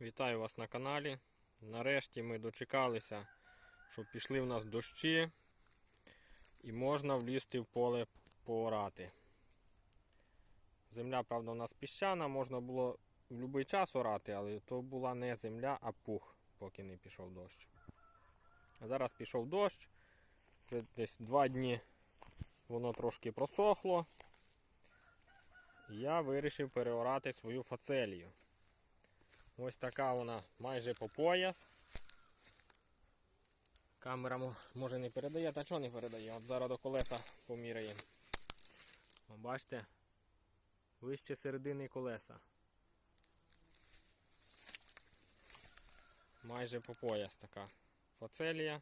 Вітаю вас на каналі. Нарешті ми дочекалися, щоб пішли в нас дощі і можна влізти в поле поорати. Земля, правда, у нас піщана, можна було в будь-який час орати, але то була не земля, а пух, поки не пішов дощ. А зараз пішов дощ, десь два дні воно трошки просохло. І я вирішив переорати свою фацелію. Ось така вона майже по пояс. Камера може не передає, та чого не передає? От зараз до колеса поміряємо. Бачите? Вище середини колеса. Майже по пояс така фацелія.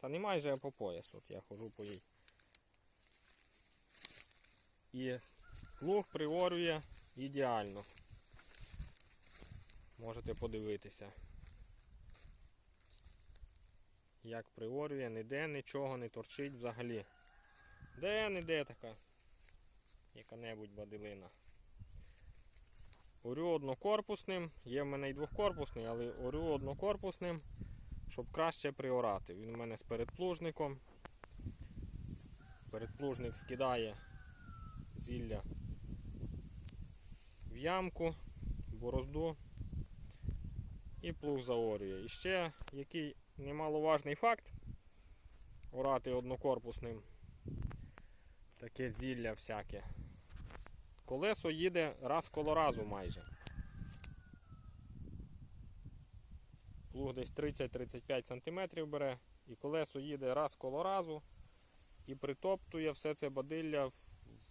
Та не майже а по пояс. От я ходжу по їй. І плуг приорює ідеально. Можете подивитися. Як приорює, ніде нічого не торчить взагалі. Де-не-де така яка-небудь бадилина. Орю однокорпусним, є в мене і двохкорпусний, але орю однокорпусним, щоб краще приорати. Він у мене з передплужником. Передплужник скидає зілля в ямку, борозду і плуг заорює. І ще який немаловажний факт орати однокорпусним таке зілля всяке. Колесо їде раз коло разу майже. Плуг десь 30-35 см бере, і колесо їде раз коло разу і притоптує все це бадилля в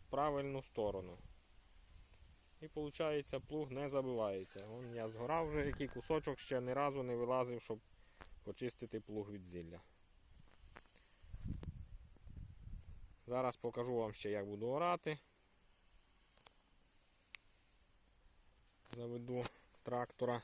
правильну сторону. І виходить, плуг не забивається. Вон я згорав вже який кусочок ще ні разу не вилазив, щоб почистити плуг від зілля. Зараз покажу вам ще, як буду орати. Заведу трактора.